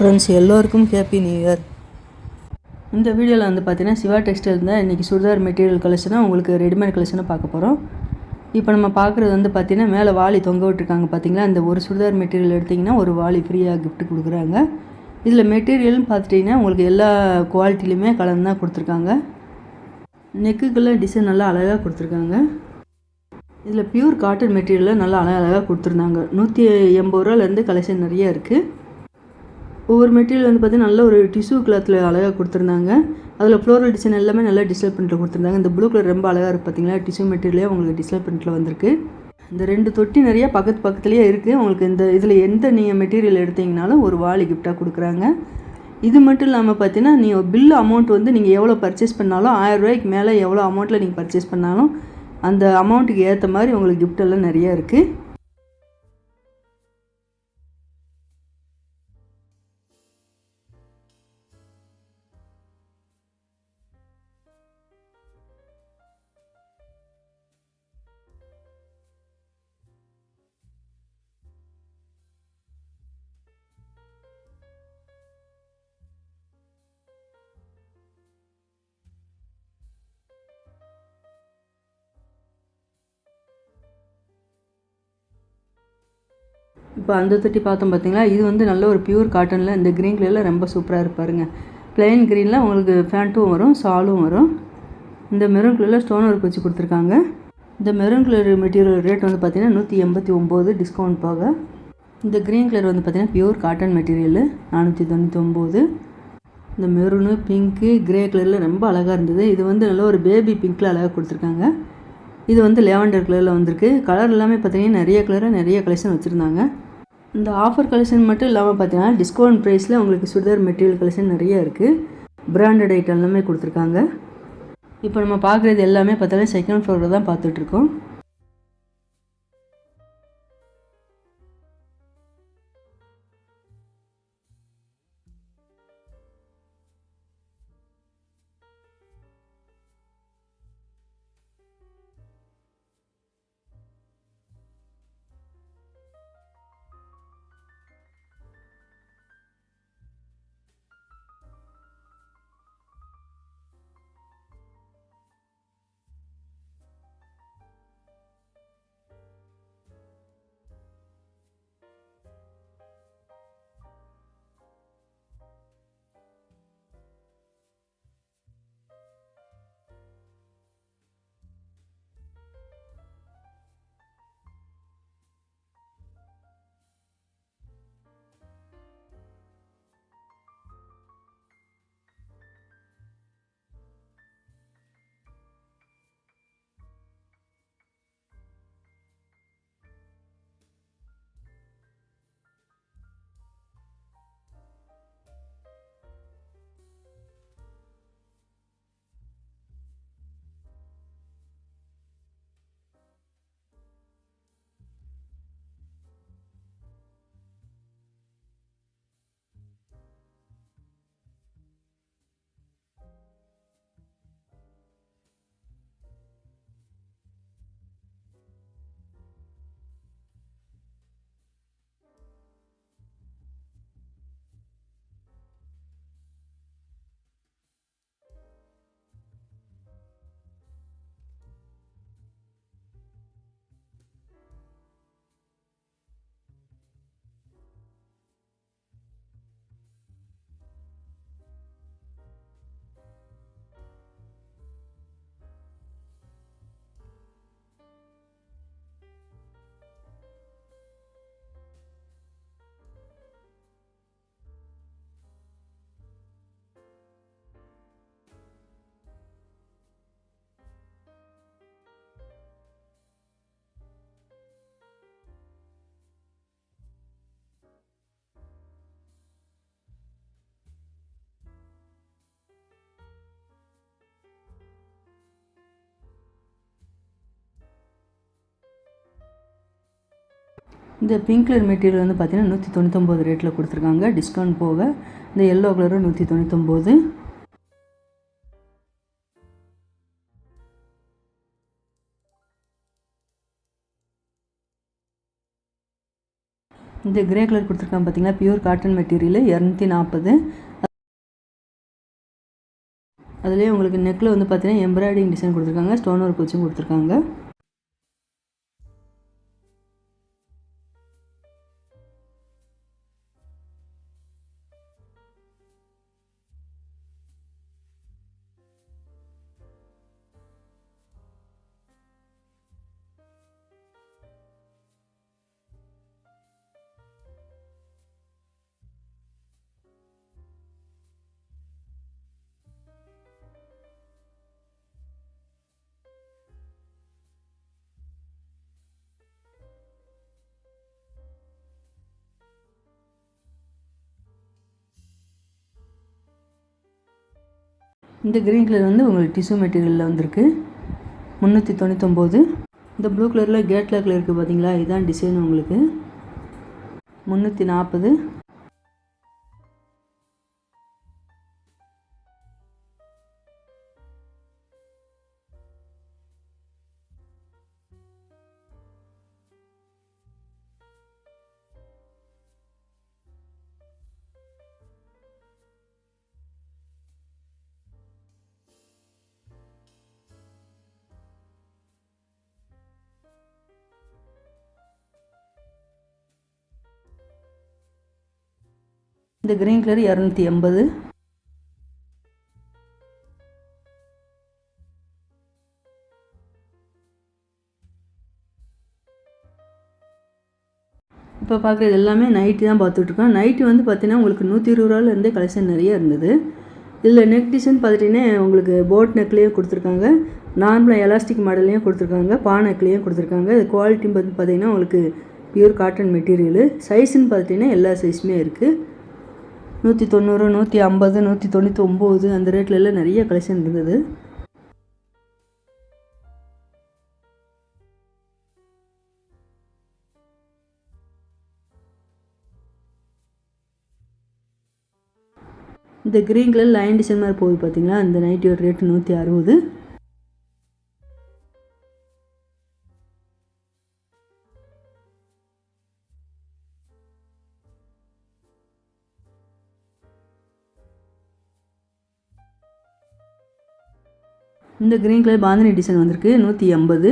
Friends எல்லோருக்கும் happy new year இந்த வீடியோவில் வந்து பார்த்தீங்கன்னா சிவா டெக்ஸ்டைல் தான் இன்றைக்கி சுடிதார் மெட்டீரியல் கலெக்ஷனாக உங்களுக்கு ரெடிமேட் கலெக்ஷனாக பார்க்க போகிறோம் இப்போ நம்ம பார்க்குறது வந்து பார்த்திங்கன்னா மேலே வாளி தொங்க விட்டுருக்காங்க பார்த்தீங்களா அந்த ஒரு சுடிதார் மெட்டீரியல் எடுத்திங்கன்னா ஒரு வாளி ஃப்ரீயாக கிஃப்ட் கொடுக்குறாங்க. இதில் மெட்டீரியல்னு பார்த்துட்டிங்கன்னா உங்களுக்கு எல்லா குவாலிட்டிலையுமே கலந்து தான் கொடுத்துருக்காங்க. நெக்குக்கெல்லாம் டிசைன் நல்லா அழகாக கொடுத்துருக்காங்க. இதில் பியூர் காட்டன் மெட்டீரியலில் நல்லா அழகழகாக அழகாக கொடுத்துருந்தாங்க. நூற்றி எண்பது ரூபாலேருந்து கலெக்ஷன் நிறைய இருக்குது ஒவ்வொரு மெட்டீரியல் வந்து பார்த்தீங்கன்னா நல்ல ஒரு டிஷ்யூ கிளாத்தில் அழகாக கொடுத்துருந்தாங்க. அதில் ஃப்ளோரல் டிசைன் எல்லாமே நல்லா டிஸ்பிளே பிரிண்டில் கொடுத்துருந்தாங்க. இந்த ப்ளூ கலர் ரொம்ப அழகாக இருக்குது பார்த்தீங்களா டிஷ்யூ மெட்டீரியலே உங்களுக்கு டிஸ்பிளே பிரிண்டில் வந்திருக்கு. இந்த ரெண்டு தொட்டி நிறைய பக்கத்து பக்கத்துலேயே இருக்குது உங்களுக்கு இந்த இதில் எந்த நீங்கள் மெட்டீரியல் எடுத்தீங்கனாலும் ஒரு வாலி கிஃப்டாக கொடுக்குறாங்க. இது மட்டும் இல்லாமல் பார்த்தீங்கன்னா நீங்கள் பில் அமௌண்ட் வந்து நீங்கள் எவ்வளோ பர்ச்சேஸ் பண்ணாலும் ஆயிரம் ரூபாய்க்கு மேலே எவ்வளோ அமௌண்ட்டில் நீங்கள் பர்ச்சேஸ் பண்ணாலும் அந்த அமௌண்ட்டுக்கு ஏற்ற மாதிரி உங்களுக்கு gift எல்லாம் இருக்குது இப்போ அந்த தொட்டி பார்த்தோம் பார்த்தீங்களா? இது வந்து நல்ல ஒரு பியூர் காட்டனில் இந்த க்ரீன் கலரில் ரொம்ப சூப்பராக இருப்பாருங்க. பிளெயின் க்ரீனில் உங்களுக்கு ஃபேண்ட்டும் வரும் ஷாலும் வரும். இந்த மெரூன் கலரில் ஸ்டோன் ஒர்க் வச்சு கொடுத்துருக்காங்க. இந்த மெரூன் கலர் மெட்டீரியல் ரேட் வந்து பார்த்தீங்கன்னா நூற்றி எண்பத்தி ஒம்பது டிஸ்கவுண்ட் போக. இந்த க்ரீன் கலர் வந்து பார்த்திங்கன்னா பியூர் காட்டன் மெட்டீரியல் நானூற்றி தொண்ணூற்றி ஒம்பது. இந்த மெரூனு பிங்க்கு கிரே கலரில் ரொம்ப அழகாக இருந்தது. இது வந்து நல்ல ஒரு பேபி பிங்க்கில் அழகாக கொடுத்துருக்காங்க. இது வந்து லேவண்டர் கலரில் வந்திருக்கு. கலர் எல்லாமே பார்த்திங்கன்னா நிறைய கலராக நிறைய கலெக்ஷன் வச்சுருந்தாங்க. இந்த ஆஃபர் கலெக்ஷன் மட்டும் இல்லாமல் பார்த்தீங்கன்னா டிஸ்கவுண்ட் ப்ரைஸில் உங்களுக்கு சுடிதார் மெட்டீரியல் கலெக்ஷன் நிறைய இருக்குது பிராண்டட் ஐட்டம் எல்லாமே கொடுத்துருக்காங்க. இப்போ நம்ம பார்க்குறது எல்லாமே பார்த்தாலும் செகண்ட் ஃப்ளோரில் தான் பார்த்துட்ருக்கோம் இந்த பிங்க் கலர் மெட்டீரியல் வந்து பார்த்திங்கன்னா நூற்றி தொண்ணூத்தொம்பது ரேட்டில் கொடுத்துருக்காங்க. டிஸ்கவுண்ட் போக இந்த எல்லோ கலரும் நூற்றி தொண்ணூத்தொம்பது இந்த கிரே கலர் கொடுத்துருக்காங்க பார்த்தீங்களா பியூர் காட்டன் மெட்டீரியல் இரநூத்தி நாற்பது அதுலேயே உங்களுக்கு நெக்கில் வந்து பார்த்தீங்கன்னா எம்ப்ராய்டிங் டிசைன் கொடுத்துருக்காங்க. ஸ்டோன் ஒர்க் வச்சும் கொடுத்துருக்காங்க. இந்த க்ரீன் கலர் வந்து உங்களுக்கு டிஷ்யூ மெட்டீரியலில் வந்திருக்கு. முந்நூற்றி தொண்ணூத்தொம்போது. இந்த ப்ளூ கலரில் கேட் லாக்கில் இருக்குது பார்த்தீங்களா இதுதான் டிசைன் உங்களுக்கு. முந்நூற்றி நாற்பது இந்த க்ரீன் கலர் இரநூத்தி எண்பது. இப்போ பார்க்குறது எல்லாமே நைட்டி தான் பார்த்துட்ருக்கோம். நைட்டி வந்து பார்த்தீங்கன்னா உங்களுக்கு நூற்றி இருபது ரூபாலேருந்தே கலெக்ஷன் நிறைய இருந்தது. இதில் நெக் டிசைன் பார்த்துட்டிங்கன்னா உங்களுக்கு போட் நெக்லேயும் கொடுத்துருக்காங்க. நார்மலாக எலாஸ்டிக் மாடல்லையும் கொடுத்துருக்காங்க. பா நெக்லேயும் கொடுத்துருக்காங்க. இது குவாலிட்டி வந்து பார்த்தீங்கன்னா உங்களுக்கு பியூர் காட்டன் மெட்டீரியலு சைஸுன்னு பார்த்துட்டிங்கன்னா எல்லா சைஸுமே இருக்குது நூற்றி தொண்ணூறு நூற்றி ஐம்பது நூற்றி தொண்ணூற்றி ஒம்பது அந்த ரேட்ல எல்லாம் நிறைய கலெக்ஷன் இருந்தது. இந்த க்ரீன் கலர் லைன் டிசைன் மாதிரி போகுது பார்த்தீங்களா அந்த நைட்டியோட ரேட்டு நூற்றி அறுபது. இந்த க்ரீன் கலர் பாந்தினி டிசைன் வந்திருக்கு. நூற்றி எண்பது.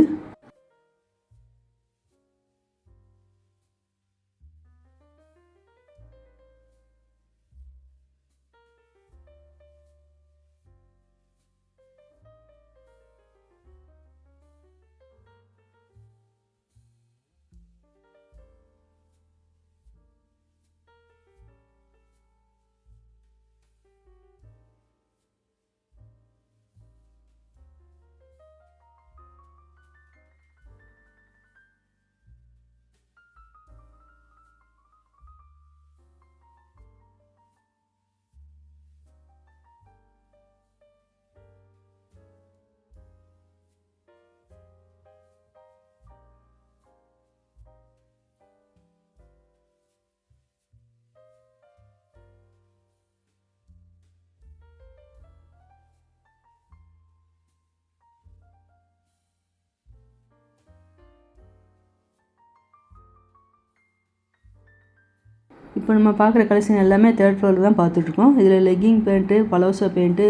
இப்போ நம்ம பார்க்குற கலெக்ஷன் எல்லாமே தேர்ட் ஃப்ளோரில் தான் பார்த்துட்ருக்கோம். இதில் legging pant palazzo pant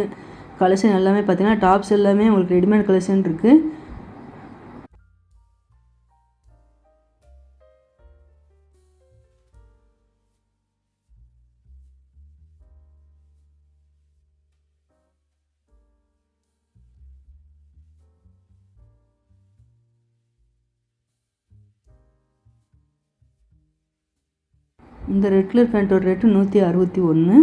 collection எல்லாமே பார்த்தீங்கன்னா டாப்ஸ் எல்லாமே உங்களுக்கு ரெடிமேட் கலெக்ஷன் இருக்குது இந்த ரெட் கலர் பேண்ட்டோட ரேட்டு நூற்றி அறுபத்தி ஒன்று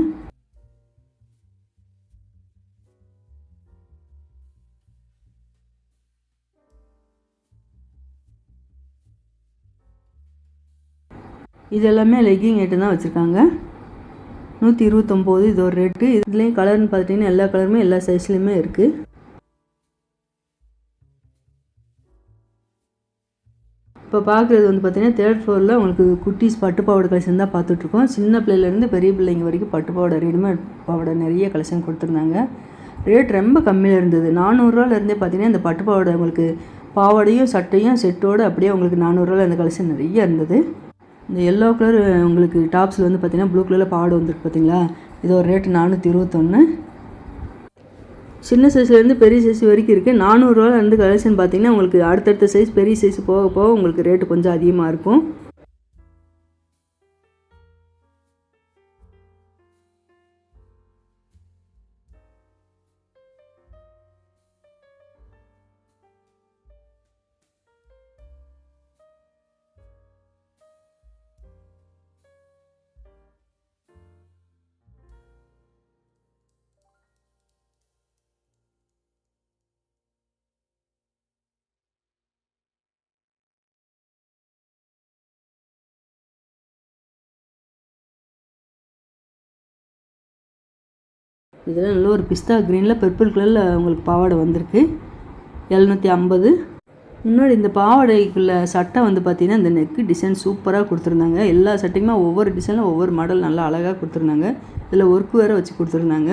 இது எல்லாமே லெக்கிங் ஐட்டம் தான் வச்சுருக்காங்க. நூற்றி இருபத்தொம்போது இது ஒரு ரேட்டு இதுலேயும் கலர்னு பார்த்துட்டிங்கன்னா எல்லா கலருமே எல்லா சைஸ்லேயுமே இருக்குது இப்போ பார்க்குறது வந்து பார்த்தீங்கன்னா தேர்ட் ஃப்ளோரில் உங்களுக்கு குட்டீஸ் பட்டு பாவாடை கலெக்ஷன் தான் பார்த்துட்ருக்கோம் சின்ன பிள்ளையிலேருந்து பெரிய பிள்ளைங்க வரைக்கும் பட்டு பாவாடை ரெடிமேட் பாவோட நிறைய கலெக்ஷன் கொடுத்துருந்தாங்க. ரேட் ரொம்ப கம்மியாக இருந்தது. நானூறுரூவாலேருந்தே பார்த்தீங்கன்னா இந்த பட்டு பாவாடை உங்களுக்கு பாவாடையும் சட்டையும் செட்டோடு அப்படியே உங்களுக்கு நானூறுரூவா அந்த கலெக்ஷன் நிறைய இருந்தது. இந்த எல்லோ கலர் உங்களுக்கு டாப்ஸில் வந்து பார்த்தீங்கன்னா ப்ளூ கலரில் பாவாடை வந்துருக்கு பார்த்தீங்களா இது ஒரு ரேட்டு நானூற்றி இருபத்தொன்று சின்ன சைஸ்லேருந்து பெரிய சைஸ் வரைக்கும் இருக்குது நானூறுரூவாலேருந்து கலெக்ஷன் பார்த்தீங்கன்னா உங்களுக்கு அடுத்தடுத்த சைஸ் பெரிய சைஸ் போக போக உங்களுக்கு ரேட்டு கொஞ்சம் அதிகமாக இருக்கும். இதில் நல்ல ஒரு பிஸ்தா க்ரீனில் பர்பிள் கலரில் உங்களுக்கு பாவாடை வந்திருக்கு. எழுநூற்றி ஐம்பது. முன்னாடி இந்த பாவாடைக்குள்ள சட்டை வந்து பார்த்தீங்கன்னா இந்த நெக்கு டிசைன் சூப்பராக கொடுத்துருந்தாங்க. எல்லா சட்டையுமே ஒவ்வொரு டிசைனில் ஒவ்வொரு மாடல் நல்லா அழகாக கொடுத்துருந்தாங்க. இதில் ஒர்க் வேறு வச்சு கொடுத்துருந்தாங்க.